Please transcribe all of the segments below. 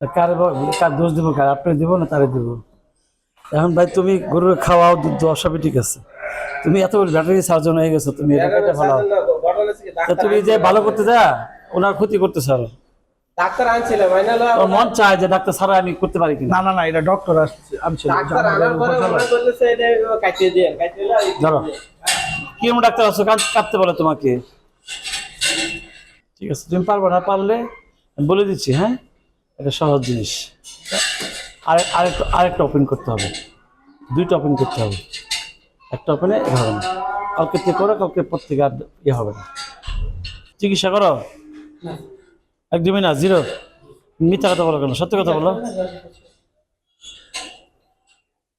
কার কার দোষ দিব কার? আপনি দিব না তারে দিব? এখন ভাই তুমি গরুর খাওয়াও দুধ দেওয়া সবই ঠিক আছে। তুমি এত ব্যাটারি সার্জন হয়ে গেছো তুমি এটা কেটে ফেলাও? তুমি যে ভালো করতে যা ওনার ক্ষতি করতে চাও ডাক্তার আনছিল ওর মন চায় যে ডাক্তার ছাড়া আমি করতে পারি কিনা। না না না এটা ডক্টর আসছে আনছিল মনে ধরো। কিরম ডাক্তার আছো? কাঁদতে বলে তোমাকে। ঠিক আছে তুমি পারবে না পারলে বলে দিচ্ছি হ্যাঁ? এটা সহজ জিনিস। আর আরেকটা আরেকটা ওপেন করতে হবে। দুইটা ওপেন করতে হবে। একটা ওপেনে হবে না। কাউকে থেকে করো, কাউকে প্রত্যেকে আর ইয়ে হবে না। চিকিৎসা করো? একদমই না, জিরো। মিথ্যা কথা বলো কেন? সত্যি কথা বলো।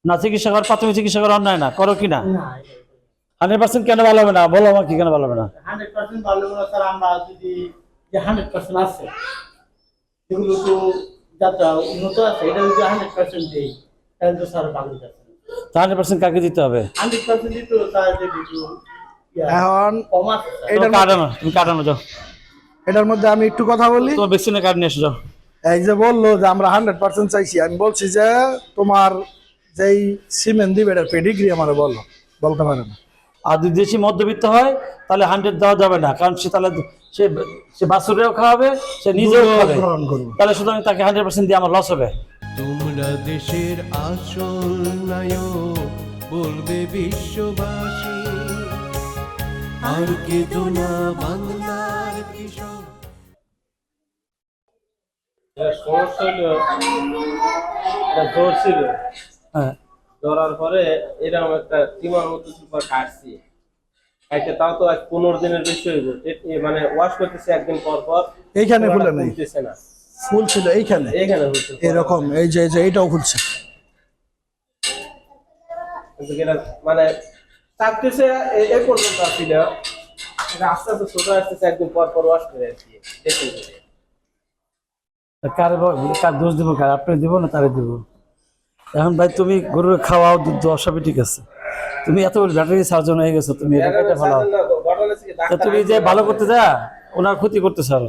না, চিকিৎসা করার প্রাথমিক চিকিৎসা করা অন্যায় না। করো কি না? হান্ড্রেড পার্সেন্ট কেন ভালো হবে না? বলো আমাকে কেন ভালো হবে না? হান্ড্রেড পার্সেন্ট ভালো হলো স্যার। আমরা যদি হান্ড্রেড পার্সেন্ট আছে। এগুলো তো যাত্রা উন্নত আছে এটা যদি হান্ড্রেড পার্সেন্ট দিই তাহলে তো স্যার ভালো যাচ্ছে। হান্ড্রেড পার্সেন্ট কাকে দিতে হবে? হান্ড্রেড পার্সেন্ট দিতে স্যার এখন তুমি কাটানো তুমি কাটানো যাও। এটার মধ্যে আমি একটু কথা বলি। তোমার ভ্যাকসিনের কার্ড নিয়ে এসো যাও। এই যে বলল যে আমরা হান্ড্রেড পার্সেন্ট চাইছি আমি বলছি যে তোমার যেই সিমেন্ট দিবে এটার পেডিগ্রি আমার বলল বলতে পারে না। আর যদি দেশি মধ্যবিত্ত হয় তাহলে হান্ড্রেড দেওয়া যাবে না কারণ সে তাহলে সে সে বাসুরেও খাওয়াবে সে নিজেও খাবে। তাহলে সুতরাং তাকে হান্ড্রেড পার্সেন্ট দিয়ে আমার লস হবে। তোমরা দেশের আসল নায়ক বলবে বিশ্ববাসী আর কেঁদো না বাংলার কৃষক। সমস্যা হলো এটা জ্বর ছিল। হ্যাঁ। ধরার পরে এরকম একটা টিমার মতো সুপার কাটছি। কাটতে তাও তো আজ পনেরো দিনের বেশি হইব। মানে ওয়াশ করতেছে একদিন পর পর। এইখানে খুলে নেই? না। ফুল ছিল এইখানে? এখানে এরকম এই যে যে এইটাও এটা মানে চাপতেছে এ- এ পর্যন্ত আসছিল এটা আস্তে আস্তে ছোট আসতেছে একদিন পর পর ওয়াশ করে আসছি। দেখুন। কার কার দোষ দিব কার? আপনি দিব না তারে দিব? এখন ভাই তুমি গরুর খাওয়াও দুধ দেওয়া সবই ঠিক আছে। তুমি এত ব্যাটারি সার্জন হয়ে গেছো তুমি এটা কেটে ফেলাও তা তুমি যে ভালো করতে যা ওনার ক্ষতি করতে চাও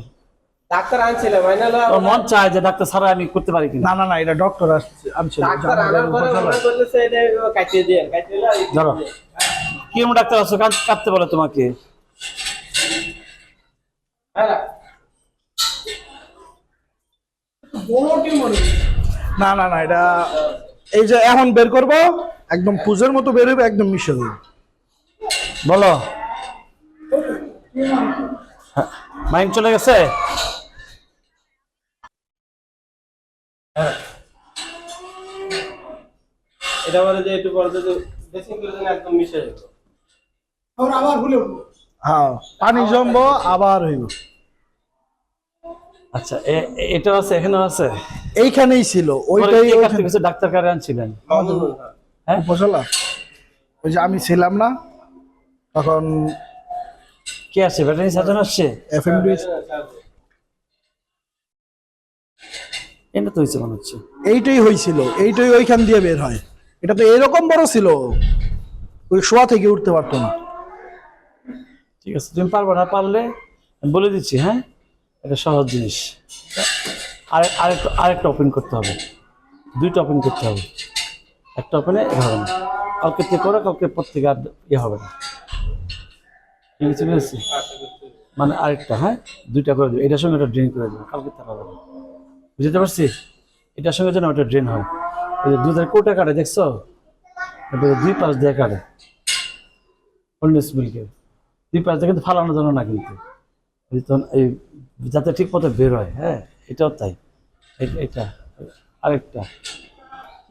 ডাক্তার আনছিল মাইনাল ওর মন চায় যে ডাক্তার ছাড়া আমি করতে পারি কিনা। না না না এটা ডক্টর আসছে আনছিল। ডাক্তার আনার পরে এটা কাটিয়ে দিয়ে কাটিয়ে ধরো। কিরম ডাক্তার আছো? কাঁদ- কাঁদতে বলে তোমাকে। হ্যাঁ। না না না এটা এই যে এখন বের করব একদম পুজোর মতো বের হবে একদম মিশে দেবে বলো। মাইন্ড চলে গেছে? এটা বলে যে একটু পরে যদি ড্রেসিং করে দেন একদম মিশে যাবে হ্যাঁ পানি জমবো আবার হইব। আচ্ছা এ- এ- এটাও আছে এখানেও আছে? এইখানেই ছিল ওইটাই কিছু ডাক্তার কারে আনছিলেন। হ্যাঁ? উপজেলা ওই যে আমি ছিলাম না তখন কে আসছে? ভেটারি সার্জন আসছে? এফ এম এটা তো হয়েছে মনে হচ্ছে। এইটাই হয়েছিল এইটাই ওইখান দিয়ে বের হয়। এটা তো এরকম বড় ছিল ওই শোয়া থেকে উঠতে পারতো না। ঠিক আছে তুমি পারবে না পারলে বলে দিচ্ছি হ্যাঁ? এটা সহজ জিনিস। আর আরেকটা আরেকটা ওপেন করতে হবে। দুইটা ওপেন করতে হবে। একটা ওপেনে হবে না। কাউকে থেকে করো কালকে প্রত্যেকে আর ইয়ে হবে না। ঠিক আছে, বুঝেছি? মানে আরেকটা হ্যাঁ? দুইটা করে দেবে। এটার সঙ্গে একটা ড্রেন করে দেবে। কালকে তারা হবে বুঝতে পারছি? এটার সঙ্গে যেন ওটা ড্রেন হয়। এই যে দুধের কোটা কাটে, দেখছ? এটা দুই পাশ দিয়ে কাটে। হলনেস মিল্কের দুই পাশ দিয়ে কিন্তু ফালানো যেন না কিন্তু। এই এই যাতে ঠিক মতো বের হয় হ্যাঁ এটাও তাই। এটা আরেকটা।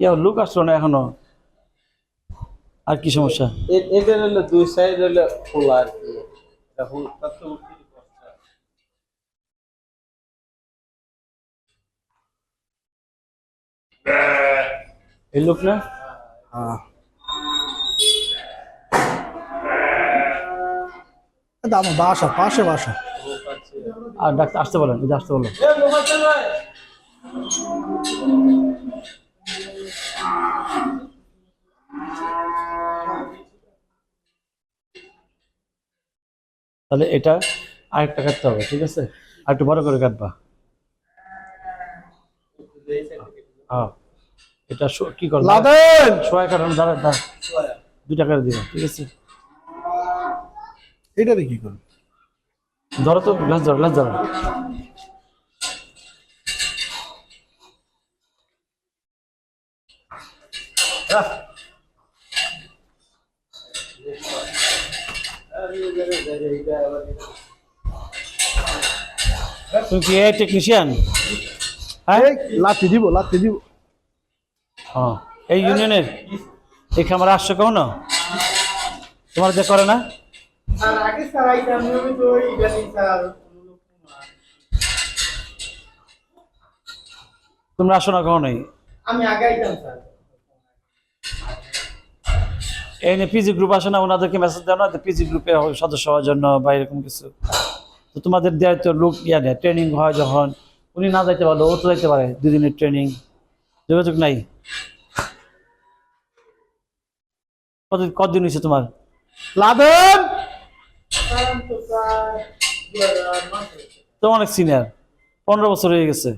ইয়া লুক আসলো না এখনও? আর কি সমস্যা? হলো দুই সাইড হলো খোলা আর কি। হয়। এই লুক না? হ্যাঁ। এটা আমার বাসা পাশে বাসা। আর ডাক্তার আসতে বলেন এই যে আসতে বলো এ, মোবাইল চালায়। তাহলে এটা আরেকটা কাটতে হবে ঠিক আছে? আর একটু বড় করে কাটবা। হ্যাঁ এটা কি করব? লাদেন! সোয়া কারণ দাঁড়া দাঁড়া। দুই টাকা দিব ঠিক আছে? এটারে কি করব? ধরো তো গ্লাস ধরো গ্লাস ধরো। তুমি কি এই টেকনিশিয়ান হ্যাঁ? এই, লাথি দিব লাথি দিব। হ্যাঁ এই ইউনিয়নের এই খামার আসছো কখনো? তোমার যে করে না? আর আগে স্যার আইতাম নিয়মিত ইদানিং স্যার তোমরা আসো না কখনোই? আমি আগে আইতাম স্যার। এই নিয়ে পিজি গ্রুপ আসে না ওনাদেরকে মেসেজ দেওয়া না পিজি গ্রুপে সদস্য হওয়ার জন্য বা এরকম কিছু। তো তোমাদের দেওয়া তো লোক ইয়া নেয় ট্রেনিং হয় যখন উনি না যাইতে পারল ও তো যাইতে পারে দুদিনের ট্রেনিং যোগাযোগ নাই? কত কতদিন হয়েছে তোমার? লাদেন! তো অনেক সিনিয়র পনেরো বছর হয়ে গেছে।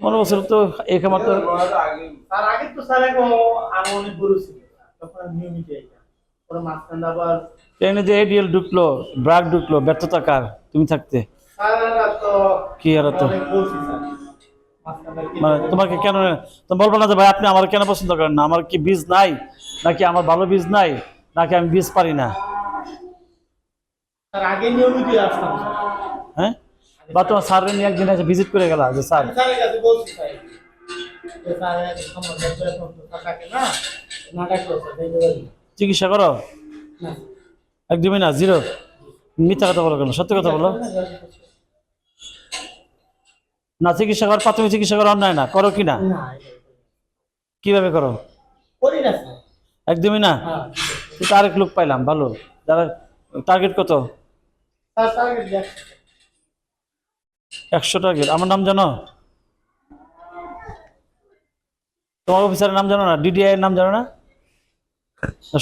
পনেরো বছর তো এই খামার তো তার আগে তো স্যার এখন আরও অনেক গরু ছিল। তখন নিয়মিত আইতাম মাঝখানে আবার ট্রেনে যে এডিএল ঢুকলো ব্রাক ঢুকলো ব্যর্থতা কার? তুমি থাকতে। কি আর তো মানে তোমাকে কেন তুমি বলব না যে ভাই আপনি আমার কেন পছন্দ করেন না? আমার কি বীজ নাই? নাকি আমার ভালো বীজ নাই? নাকি আমি বীজ পারি না? স্যার আগে নিয়মিত আসতাম। হ্যাঁ? বা তোমার স্যার নিয়ে একদিন এসে ভিজিট করে গেলা যে স্যার। স্যারের কাছে বলছি। চিকিৎসা করো? একদমই না জিরো। মিথ্যা কথা বলো কেন? সত্যি কথা বলো। না চিকিৎসা কর প্রাথমিক চিকিৎসা করা অন্যায় না। করো কি না? কীভাবে করো? একদমই না হ্যাঁ। আরেক লোক পাইলাম ভালো। যারা টার্গেট কত? একশো টার্গেট আমার নাম জানো? তোমার অফিসারের নাম জানো না? ডিডিআই এর নাম জানো না?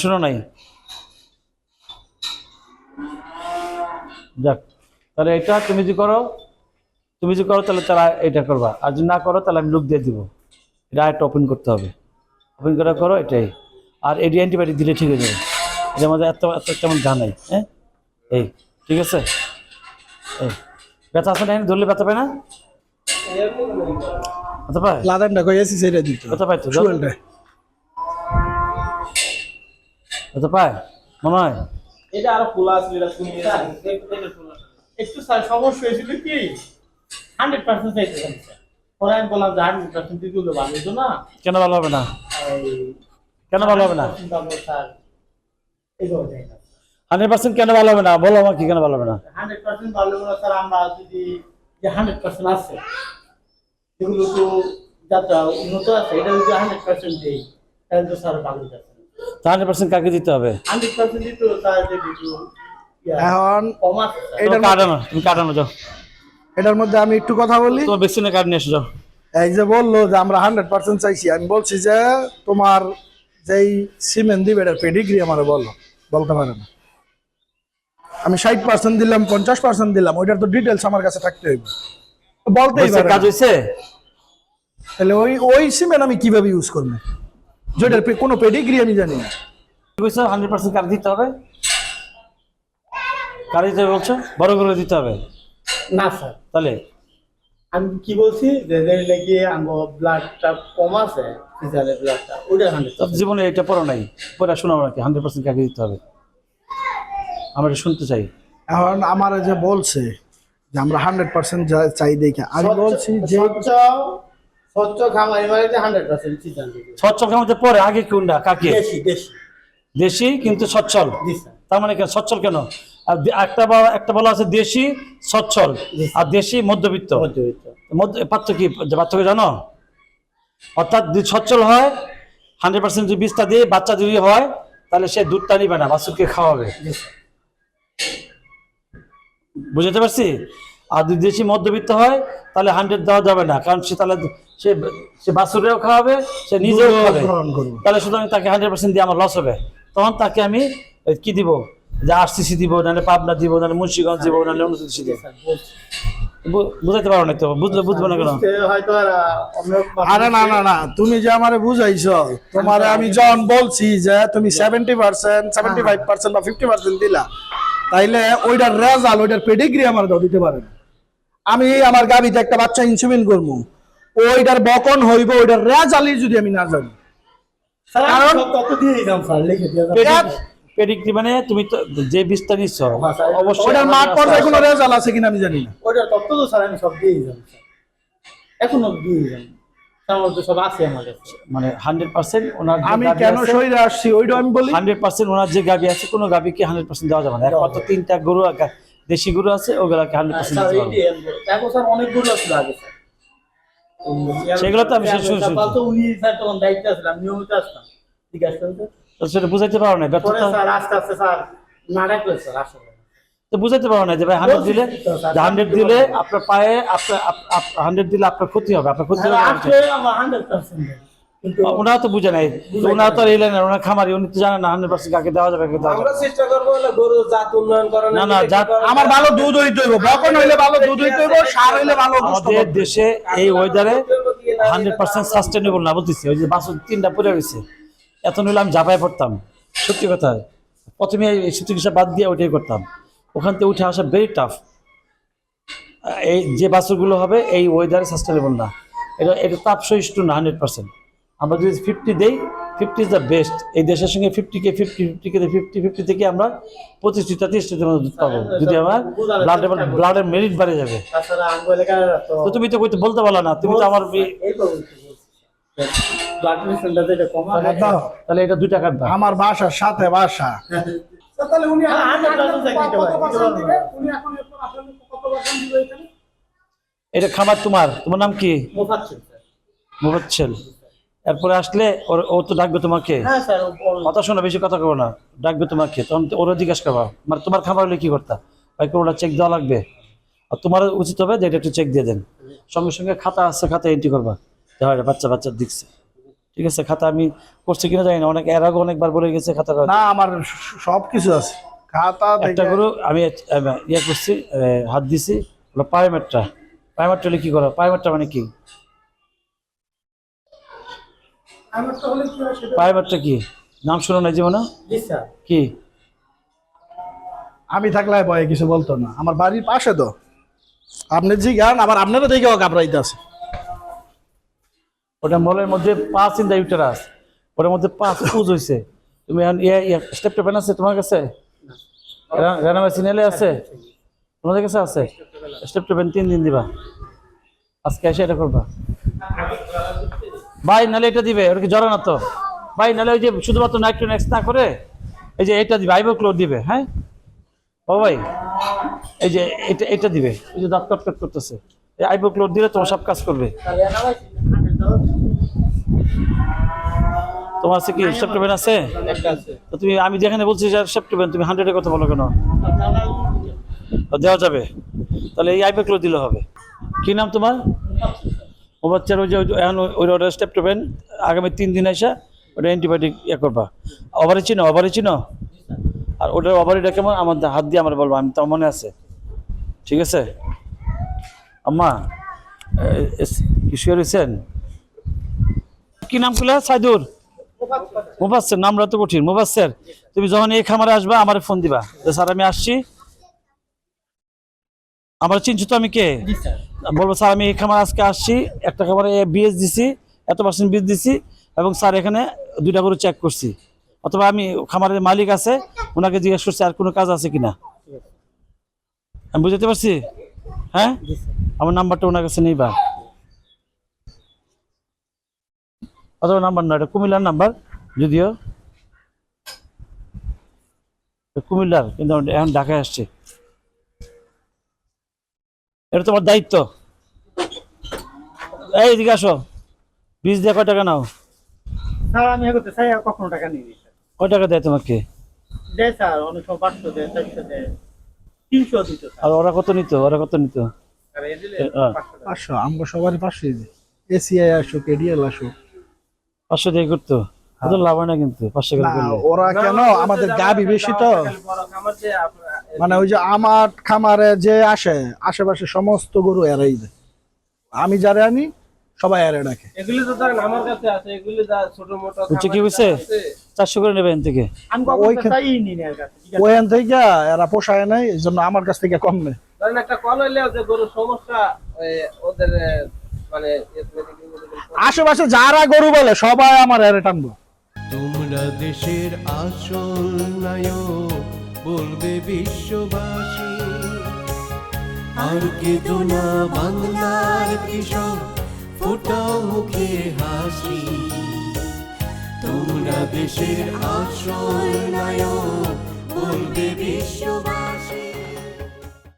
শুনো নাই। যাক, তাহলে এটা তুমি যদি করো, তুমি যদি করো, তাহলে তারা এটা করবা। আর যদি না করো, তাহলে আমি লুক দিয়ে দিব। এটা একটা ওপেন করতে হবে। ওপেন করে করো এটাই। আর এডি অ্যান্টিবায়োটিক দিলে ঠিক হয়ে যাবে। এটার মধ্যে এত এত তেমন গা নাই হ্যাঁ? এই। ঠিক আছে? ব্যথা আছে না ধরলে ব্যথা পায় না? ব্যথা পায়? লাদেনটা কই? এসি সেটা দিত ব্যথা পায় তো? যাও। চুয়েলটা ব্যথা পায়? মনে হয়? এটা আরও খোলা আছে এটা তুমি একটু স্যার সমস্যা হয়েছিল কি? হান্ড্রেড পার্সেন্ট চাইছিলাম স্যার। পরে আমি বললাম যে হান্ড্রেড পার্সেন্ট দিতে হলে ভালো হতো না। কেন ভালো হবে না? কেন ভালো হবে না? স্যার। এগোবে না হান্ড্রেড পার্সেন্ট কেন ভালো হবে না? বলো আমাকে কেন ভালো হবে না? হান্ড্রেড পার্সেন্ট ভালো হলো স্যার আমরা যদি যে হান্ড্রেড পার্সেন্ট আছে এগুলো তো যাত্রা উন্নত আছে এটা যদি হান্ড্রেড পার্সেন্ট দিই তাহলে তো স্যার ভালো যাচ্ছে হান্ড্রেড পার্সেন্ট কাকে দিতে হবে? হান্ড্রেড পার্সেন্ট দিতে স্যার যদি এখন। এটার তুমি কাটানো তুমি কাটানো যাও। এটার মধ্যে আমি একটু কথা বলি। তোমার ভ্যাকসিনের কার্ড নিয়ে এসো যাও। এই যে বলল যে আমরা হান্ড্রেড পার্সেন্ট চাইছি আমি বলছি যে তোমার যেই সিমেন্ট দিবে এটার পেডিগ্রি আমার বলল বলতে পারে না। আমি ষাট পার্সেন্ট দিলাম পঞ্চাশ পার্সেন্ট দিলাম ওইটার তো ডিটেলস আমার কাছে থাকতে হইবে। বলতেই পারে কাজ হয়েছে তাহলে ওই ওই সিমেন্ট আমি কীভাবে ইউজ করব? যেটার কোনো পেডিগ্রি আমি জানি না। হান্ড্রেড পার্সেন্ট কার দিতে হবে? কার দিতে হবে বলছো? বড় করে দিতে হবে? না স্যার। তাহলে? আমি কি বলছি? যে যে লাগিয়ে আমার ব্লাডটা কম আছে সিজারের ব্লাডটা ওটা হান্ড্রেড জীবনে এটা পড়ো নাই পড়া শোনাও নাকি? হান্ড্রেড পার্সেন্ট কাকে দিতে হবে। আমরা শুনতে চাই। এখন আমার যে বলছে যে আমরা হান্ড্রেড পার্সেন্ট চাই দেখে আমি বলছি যে স্বচ্ছ খামারি মানে হান্ড্রেড পার্সেন্ট পরে আগে কোনটা কাকে? দেশি দেশি। দেশি কিন্তু সচ্ছল। তার মানে কেন সচ্ছল কেন? আর একটা বলা একটা বলা আছে দেশি সচ্ছল। আর দেশি মধ্যবিত্ত। মধ্যবিত্ত। পার্থক্য কি? পার্থক্য জানো? অর্থাৎ যদি সচ্ছল হয় হান্ড্রেড পার্সেন্ট যদি বীজটা দিয়ে বাচ্চা যদি হয় তাহলে সে দুধটা নিবে না বাছুরকে খাওয়াবে। বুঝতে পারছি? আর যদি দেশি মধ্যবিত্ত হয় তাহলে হান্ড্রেড দেওয়া যাবে না কারণ সে তাহলে সে সে বাছুরেও খাওয়াবে সে নিজেও খাবে। তাহলে সুতরাং তাকে হান্ড্রেড পার্সেন্ট দিয়ে আমার লস হবে। তখন তাকে আমি কি দিব? যে আরসিসি দিব নাহলে পাবনা দিব নাহলে মুন্সিগঞ্জ দিব নাহলে অন্য কিছু দিব বুঝাইতে পারো না তো? বুঝলে বুঝব না কেন? আর না না না তুমি যে আমারে বুঝাইছো তোমারে আমি যখন বলছি যে তুমি seventy percent seventy five percent বা ফিফটি পার্সেন্ট দিলা তাইলে ওইটার রেজাল্ট ওইটার পেডিগ্রি আমার দাও দিতে পারেন। আমি আমার গাবিতে একটা বাচ্চা ইনসুলিন করব ওইটার বকন হইব ওইটার রেজাল্টই যদি আমি না জানি। আমি কারণ- সব তথ্য দিয়ে দিলাম স্যার লিখে দিয়ে। পেডিগ্রি মানে তুমি তো যে বীজটা নিচ্ছ হ্যাঁ, স্যার। অবশ্যই ওইটার মাঠ পর্যায়ে কোনো রেজাল্ট আছে কিনা আমি জানি না। ওইটার তথ্য তো স্যার আমি সব দিয়ে দিলাম এখনও দিয়ে দিলাম। তার মধ্যে সব আছে আমার কাছে মানে হান্ড্রেড পার্সেন্ট ওনার আমি কেন শরীরে আসছি ওইটা আমি বলি। হান্ড্রেড পার্সেন্ট ওনার যে গাবি আছে কোনো গাবিকে হান্ড্রেড পার্সেন্ট দেওয়া যাবে না। একমাত্র তিনটা গরু দেশি গরু আছে ওগুলাকে হান্ড্রেড পার্সেন্ট স্যার স্যার অনেকগুলো ছিল আগে সেগুলো তো আমি শেষ শুনছি। উনি স্যার তখন দায়িত্বে আসলাম নিয়মিত আসতাম। জিজ্ঞাসা করতে সেটা বুঝাইতে পারো না ব্যর্থতা স্যার আস্তে আস্তে স্যার না স্যার আসলে। তো বুঝাইতে পারো না যে ভাই হান্ড্রেড দিলে হান্ড্রেড দিলে আপনার পায়ে আপনার হান্ড্রেড দিলে আপনার ক্ষতি হবে আপনার ক্ষতি হবে ওনারা তো বুঝে নাই। তো ওনারা তো এলেন না ওনার খামারি উনি তো জানেন না হান্ড্রেড পার্সেন্ট কাকে দেওয়া যাবে আমরা চেষ্টা করব গরু জাত উন্নয়ন করার না, না, জাত- আমার ভালো দুধ হইতে হইব বকন হইলে ভালো দুধ হইতে হইব সার হইলে ভালো আমাদের দেশে এই ওয়েদারে হান্ড্রেড পার্সেন্ট সাস্টেনেবল না বলতেছি ওই যে বাসন তিনটা পড়ে গেছে এত নিলে আমি ঝাঁপায় পড়তাম। সত্যি কথা। প্রথমে এই চিকিৎসা বাদ দিয়ে ওইটাই করতাম। ওখান থেকে উঠে আসা ভেরি টাফ এই যে বাছুরগুলো হবে এই ওয়েদারে সাস্টেনেবল না। এটা এটা তাপ সহিষ্ণু না হান্ড্রেড পার্সেন্ট আমরা যদি ফিফটি দেই ফিফটি ইজ দ্য বেস্ট এই দেশের সঙ্গে ফিফটিকে ফিফটি ফিফটিকে ফিফটি ফিফটি থেকে আমরা পঁচিশটা তিরিশটির মতো দুধ পাবো। যদি আমার ব্লাড ব্লাডের মেরিট বাড়ে যাবে। তো তুমি তো কইতে বলতে পারলা না তুমি তো আমার। তাহলে এটা দুই টাকার আমার বাসা সাথে বাসা। তাহলে উনি হান্ড্রেড পার্সেন্ট দিতে পারে এটা খাবার তোমার তোমার নাম কি? মোবাচ্ছেল এরপরে আসলে ওর- ও তো ডাকবে তোমাকে? হ্যাঁ কথা শোনা বেশি কথা করো না। ডাকবে তোমাকে তখন তো ওরা জিজ্ঞাসা করবা। মানে তোমার খাবার হলে কি করতা? ভাই কোনোটা চেক দেওয়া লাগবে? আর তোমার উচিত হবে যে এটা একটু চেক দিয়ে দেন। সঙ্গে সঙ্গে খাতা আছে খাতা এন্ট্রি করবা। যে হয় বাচ্চা বাচ্চা দিচ্ছে। ঠিক আছে খাতা আমি করছি কিনা জানি না অনেক এর আগে অনেকবার বলে গেছে খাতা না আমার সব কিছু আছে। খাতা একটা থেকে গরু আমি ইয়ে করছি হাত দিছি ওটা পায়োমেট্রা পায়োমেট্রা হলে কি করো? পায়োমেট্রা মানে কি? পায়োমেট্রা কি নাম শুনো না জীবনে? কি? আমি থাকলে ভয়ে কিছু বলতো না। আমার বাড়ির পাশে তো। আপনি জি গান আবার আপনারা দেখেও ঘাবড়াইতে আছে। ওটা মলের মধ্যে পাঁচ ইন দ্য ইউটারাস ওটার মধ্যে পাঁচ পুজ হয়েছে তুমি এখন স্টেপ টেপেন আছে তোমার কাছে? আছে? তোমাদের কাছে আছে? স্টেপ টেপেন তিন দিন দিবা। আজকে এসে এটা করবা। ভাই, নালে এটা দিবে ওটা কি জড়া না তো। ভাই, নালে ওই যে শুধুমাত্র নাইট্রোন এক্স না করে, এই যে এটা দিবে আইবোক্লোর দিবে হ্যাঁ? ও ভাই, এই যে এটা এটা দিবে। ওই যে দাঁত কট কট করতেছে। এই আইবোক্লোর দিলে তোমার সব কাজ করবে। তোমার আছে কি সেপ্টেম্বর আছে? তুমি, আমি যেখানে বলছি যে সেপ্টেম্বর তুমি হান্ড্রেডের কথা বলো কেন? দেওয়া যাবে। তাহলে এই আইপ্যাকগুলো দিলে হবে। কি নাম তোমার? ও বাচ্চার ওই যে এখন ওই ওটা স্টেপ টেবেন আগামী তিন দিন এসে ওটা অ্যান্টিবায়োটিক ইয়ে করবা। ওভারে চিনো? ওভারে চিনো? আর ওটার ওভারিটা কেমন? আমার হাত দিয়ে আমার বলব, আমি তো মনে আছে। ঠিক আছে? আম্মা কিশোর হোসেন কি নাম করলে সাইদুর মুবাসের নামটা তো কঠিন। মুবাসের তুমি যখন এই খামারে আসবা আমার ফোন দিবা। যে স্যার আমি আসছি। আমার চিনছো তো আমি কে? বলব স্যার আমি এই খামার আজকে আসছি। একটা খামারে বিএস দিছি এত পার্সেন্ট বীজ দিছি এবং স্যার এখানে দুইটা করে চেক করছি। অথবা আমি খামারের মালিক আছে ওনাকে জিজ্ঞেস করছি আর কোনো কাজ আছে কিনা আমি বুঝতে পারছি? হ্যাঁ? আমার নাম্বারটা ওনার কাছে নেই বা অথবা নাম্বার নয় এটা কুমিল্লার নাম্বার যদিও কুমিল্লার কিন্তু এখন ঢাকায় আসছে। এটা তোমার দায়িত্ব। এই এদিকে আসো। বীজ দিয়ে কয় টাকা নাও? স্যার আমি এগোতে চাই আর কখনো টাকা স্যার। কয় টাকা দেয় তোমাকে? দেয় স্যার অনেক সময় পাঁচশো দেয় চারশো দেয় তিনশো দিত আর ওরা কত নিত? ওরা কত নিত? আর এই দিলে পাঁচশো টাকা। সবারই পাঁচশো এসিআই আসুক এডিএল আসুক। পাঁচশো দিয়ে করতো। লাভ হয় না কিন্তু পাঁচশো করে না করলে। ওরা কেন? আমাদের গাবি বেশি তো। মানে ওই যে আমার খামারে যে আসে আশেপাশে সমস্ত গরু এরাই দেয়। আমি যারা আনি সবাই এরা ডাকে। এগুলি তো ধরেন আমার কাছে আছে এগুলি ছোট মোটো বুঝছে কি খামারে বুঝছে? চারশো করে নেবেন থেকে। আমি ওই নি কাছে? থেকে এরা পোষায় নাই এই জন্য আমার কাছ থেকে কম নেই ধরেন একটা কল হইলেও যে গরুর সমস্যা ওদের মানে এ, medical medical আশেপাশে যারা গরু বলে, সবাই আমার এরে টানবো। তোমরা দেশের আসল নায়ক, বলবে বিশ্ববাসী। আর কেঁদো না বাংলার কৃষক, ফোটাও মুখে হাসি। তোমরা দেশের আসল নায়ক, বলবে বিশ্ববাসী।